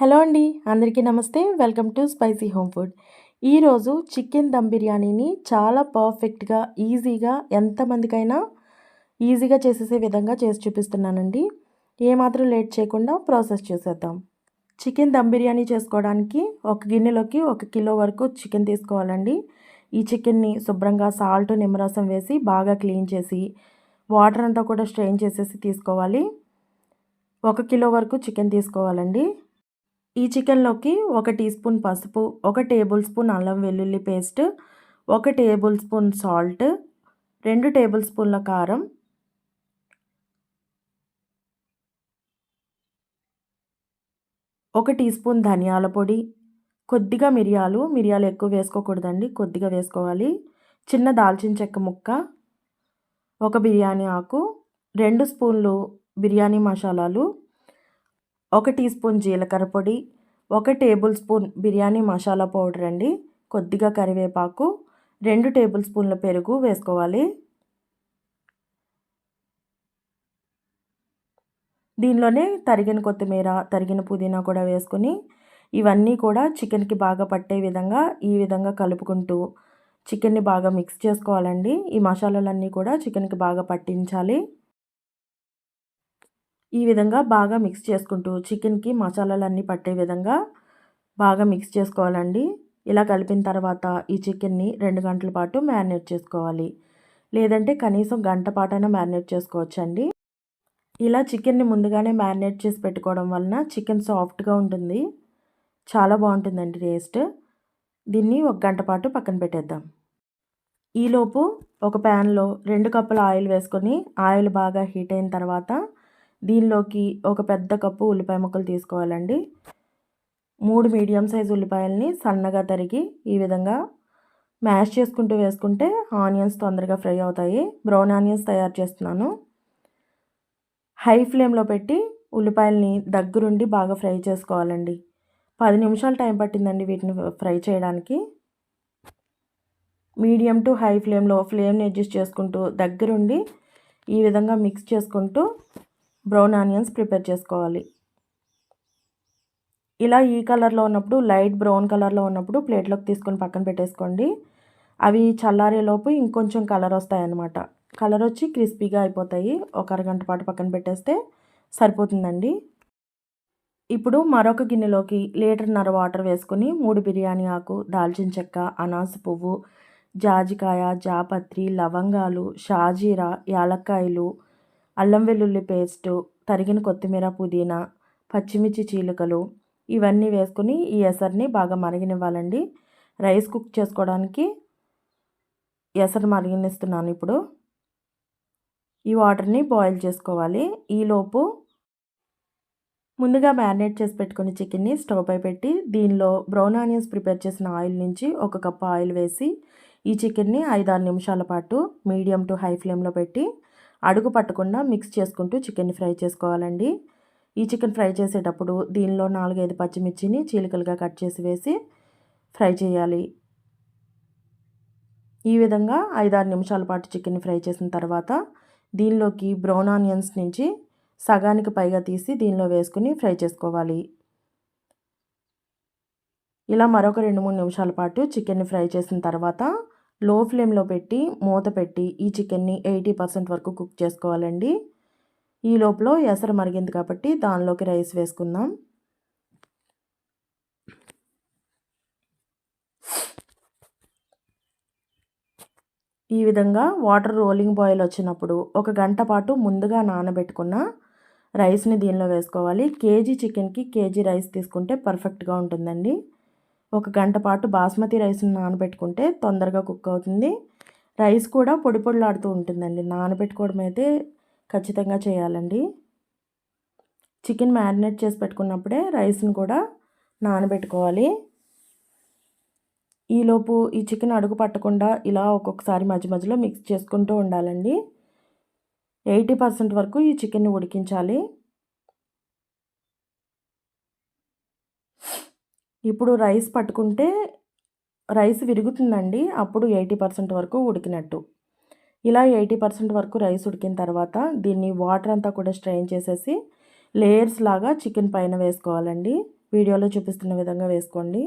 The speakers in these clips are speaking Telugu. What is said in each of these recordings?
హలో అండి అందరికీ నమస్తే. Welcome to spicy home food. ఈరోజు చికెన్ దమ్ బిర్యానీని చాలా పర్ఫెక్ట్గా ఈజీగా ఎంతమందికైనా ఈజీగా చేసేసే విధంగా చేసి చూపిస్తున్నానండి. ఏమాత్రం లేట్ చేయకుండా ప్రాసెస్ చేసేద్దాం. చికెన్ దమ్ బిర్యానీ చేసుకోవడానికి ఒక గిన్నెలోకి ఒక కిలో వరకు చికెన్ తీసుకోవాలండి. ఈ చికెన్ని శుభ్రంగా సాల్ట్ నిమ్మరసం వేసి బాగా క్లీన్ చేసి వాటర్ అంతా కూడా స్ట్రెయిన్ చేసేసి తీసుకోవాలి. ఒక కిలో వరకు చికెన్ తీసుకోవాలండి. ఈ చికెన్లోకి ఒక టీ స్పూన్ పసుపు ఒక టేబుల్ స్పూన్ అల్లం వెల్లుల్లి పేస్ట్ ఒక టేబుల్ స్పూన్ సాల్ట్ రెండు టేబుల్ స్పూన్ల కారం ఒక టీ స్పూన్ ధనియాల పొడి. కొద్దిగా మిరియాలు మిరియాలు ఎక్కువ వేసుకోకూడదండి కొద్దిగా వేసుకోవాలి. చిన్న దాల్చిన చెక్క ముక్క ఒక బిర్యానీ ఆకు రెండు స్పూన్లు బిర్యానీ మసాలాలు ఒక టీ స్పూన్ జీలకర్ర పొడి ఒక tablespoon biryani masala powder అండి కొద్దిగా కరివేపాకు రెండు టేబుల్ స్పూన్ల పెరుగు వేసుకోవాలి. దీనిలోనే తరిగిన కొత్తిమీర తరిగిన పుదీనా కూడా వేసుకొని ఇవన్నీ కూడా చికెన్కి బాగా పట్టే విధంగా ఈ విధంగా కలుపుకుంటూ చికెన్ని బాగా మిక్స్ చేసుకోవాలండి. ఈ మసాలాలన్నీ కూడా చికెన్కి బాగా పట్టించాలి. ఈ విధంగా బాగా మిక్స్ చేసుకుంటూ చికెన్కి మసాలాలన్నీ పట్టే విధంగా బాగా మిక్స్ చేసుకోవాలండి. ఇలా కలిపిన తర్వాత ఈ చికెన్ని రెండు గంటల పాటు మ్యారినేట్ చేసుకోవాలి. లేదంటే కనీసం గంట పాటైనా మ్యారినేట్ చేసుకోవచ్చండి. ఇలా చికెన్ని ముందుగానే మ్యారినేట్ చేసి పెట్టుకోవడం వలన చికెన్ సాఫ్ట్గా ఉంటుంది. చాలా బాగుంటుందండి టేస్ట్. దీన్ని ఒక గంట పాటు పక్కన పెట్టేద్దాం. ఈలోపు ఒక ప్యాన్లో రెండు కప్పుల ఆయిల్ వేసుకొని ఆయిల్ బాగా హీట్ అయిన తర్వాత దీనిలోకి ఒక పెద్ద కప్పు ఉల్లిపాయ ముక్కలు తీసుకోవాలండి. మూడు మీడియం సైజ్ ఉల్లిపాయలని సన్నగా తరిగి ఈ విధంగా మ్యాష్ చేసుకుంటూ వేసుకుంటే ఆనియన్స్ తొందరగా ఫ్రై అవుతాయి. బ్రౌన్ ఆనియన్స్ తయారు చేస్తున్నాను. హై ఫ్లేమ్లో పెట్టి ఉల్లిపాయలని దగ్గరుండి బాగా ఫ్రై చేసుకోవాలండి. పది నిమిషాలు టైం పట్టిందండి వీటిని ఫ్రై చేయడానికి. మీడియం టు హై ఫ్లేమ్లో ఫ్లేమ్ని అడ్జస్ట్ చేసుకుంటూ దగ్గరుండి ఈ విధంగా మిక్స్ చేసుకుంటూ బ్రౌన్ ఆనియన్స్ ప్రిపేర్ చేసుకోవాలి. ఇలా ఈ కలర్లో ఉన్నప్పుడు లైట్ బ్రౌన్ కలర్లో ఉన్నప్పుడు ప్లేట్లోకి తీసుకొని పక్కన పెట్టేసుకోండి. అవి చల్లారేలోపు ఇంకొంచెం కలర్ వస్తాయన్నమాట. కలర్ వచ్చి క్రిస్పీగా అయిపోతాయి. ఒక అరగంట పాటు పక్కన పెట్టేస్తే సరిపోతుందండి. ఇప్పుడు మరొక గిన్నెలోకి లీటర్న్నర వాటర్ వేసుకుని మూడు బిర్యానీ ఆకు దాల్చిన చెక్క అనాస పువ్వు జాజికాయ జాపత్రి లవంగాలు షాజీరా యాలక్కాయలు అల్లం వెల్లుల్లి పేస్టు తరిగిన కొత్తిమీర పుదీనా పచ్చిమిర్చి చీలికలు ఇవన్నీ వేసుకుని ఈ ఎసర్ని బాగా మరిగినివ్వాలండి. రైస్ కుక్ చేసుకోవడానికి ఎసరు మరిగినిస్తున్నాను ఇప్పుడు. ఈ వాటర్ని బాయిల్ చేసుకోవాలి. ఈలోపు ముందుగా మ్యారినేట్ చేసి పెట్టుకుని చికెన్ని స్టవ్ పై పెట్టి దీనిలో బ్రౌన్ ఆనియన్స్ ప్రిపేర్ చేసిన ఆయిల్ నుంచి ఒక కప్పు ఆయిల్ వేసి ఈ చికెన్ని ఐదారు నిమిషాల పాటు మీడియం టు హై ఫ్లేమ్లో పెట్టి అడుగు పట్టకుండా మిక్స్ చేసుకుంటూ చికెన్ని ఫ్రై చేసుకోవాలండి. ఈ చికెన్ ఫ్రై చేసేటప్పుడు దీనిలో నాలుగైదు పచ్చిమిర్చిని చీలికలుగా కట్ చేసి వేసి ఫ్రై చేయాలి. ఈ విధంగా ఐదారు నిమిషాల పాటు చికెన్ని ఫ్రై చేసిన తర్వాత దీనిలోకి బ్రౌన్ ఆనియన్స్ నుంచి సగానికి పైగా తీసి దీనిలో వేసుకుని ఫ్రై చేసుకోవాలి. ఇలా మరొక రెండు మూడు నిమిషాల పాటు చికెన్ని ఫ్రై చేసిన తర్వాత లో ఫ్లేమ్లో పెట్టి మూత పెట్టి ఈ చికెన్ని ఎయిటీ పర్సెంట్ వరకు కుక్ చేసుకోవాలండి. ఈ లోపల ఎసరు మరిగింది కాబట్టి దానిలోకి రైస్ వేసుకుందాం. ఈ విధంగా వాటర్ రోలింగ్ బాయిల్ వచ్చినప్పుడు ఒక గంట పాటు ముందుగా నానబెట్టుకున్న రైస్ని దీనిలో వేసుకోవాలి. కేజీ చికెన్కి కేజీ రైస్ తీసుకుంటే పర్ఫెక్ట్గా ఉంటుందండి. ఒక గంట పాటు బాస్మతి రైస్ని నానబెట్టుకుంటే తొందరగా కుక్ అవుతుంది. రైస్ కూడా పొడి పొడిలాడుతూ ఉంటుందండి. నానబెట్టుకోవడం అయితే ఖచ్చితంగా చేయాలండి. చికెన్ మ్యారినేట్ చేసి పెట్టుకున్నప్పుడే రైస్ని కూడా నానబెట్టుకోవాలి. ఈలోపు ఈ చికెన్ అడుగు పట్టకుండా ఇలా ఒక్కొక్కసారి మధ్య మధ్యలో మిక్స్ చేసుకుంటూ ఉండాలండి. ఎయిటీ పర్సెంట్ వరకు ఈ చికెన్ని ఉడికించాలి. ఇప్పుడు రైస్ పట్టుకుంటే రైస్ విరుగుతుందండి అప్పుడు ఎయిటీ పర్సెంట్ వరకు ఉడికినట్టు. ఇలా ఎయిటీ పర్సెంట్ వరకు రైస్ ఉడికిన తర్వాత దీన్ని వాటర్ అంతా కూడా స్ట్రెయిన్ చేసేసి లేయర్స్ లాగా చికెన్ పైన వేసుకోవాలండి. వీడియోలో చూపిస్తున్న విధంగా వేసుకోండి.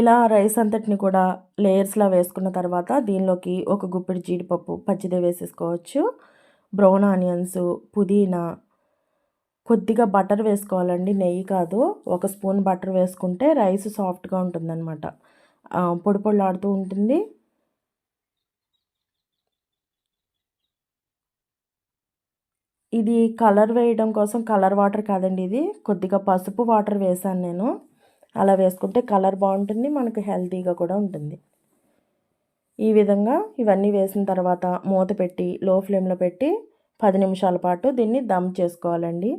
ఇలా రైస్ అంతటిని కూడా లేయర్స్లా వేసుకున్న తర్వాత దీనిలోకి ఒక గుప్పిడి జీడిపప్పు పచ్చిదే వేసేసుకోవచ్చు. బ్రౌన్ ఆనియన్స్ పుదీనా కొద్దిగా బటర్ వేసుకోవాలండి. నెయ్యి కాదు ఒక స్పూన్ బటర్ వేసుకుంటే రైస్ సాఫ్ట్గా ఉంటుందన్నమాట. పొడి పొడిలాడుతూ ఉంటుంది. ఇది కలర్ వేయడం కోసం కలర్ వాటర్ కాదండి ఇది. కొద్దిగా పసుపు వాటర్ వేసాను నేను. అలా వేసుకుంటే కలర్ బాగుంటుంది మనకు హెల్తీగా కూడా ఉంటుంది. ఈ విధంగా ఇవన్నీ వేసిన తర్వాత మూత పెట్టి లో ఫ్లేమ్లో పెట్టి పది నిమిషాల పాటు దీన్ని దమ్ చేసుకోవాలండి.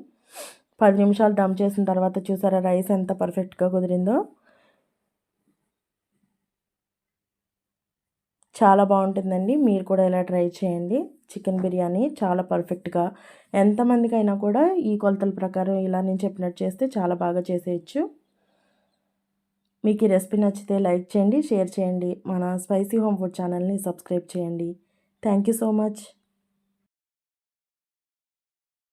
పది నిమిషాలు దమ్ చేసిన తర్వాత చూసారా రైస్ ఎంత పర్ఫెక్ట్గా కుదిరిందో? చాలా బాగుంటుందండి. మీరు కూడా ఇలా ట్రై చేయండి. చికెన్ బిర్యానీ చాలా పర్ఫెక్ట్గా ఎంతమందికైనా కూడా ఈ కొలతల ప్రకారం ఇలా నేను చెప్పినట్టు చేస్తే చాలా బాగా చేసేయచ్చు. మీకు ఈ రెసిపీ నచ్చితే లైక్ చేయండి షేర్ చేయండి. మన స్పైసీ హోమ్ ఫుడ్ ఛానల్ని సబ్స్క్రైబ్ చేయండి. Thank you so much.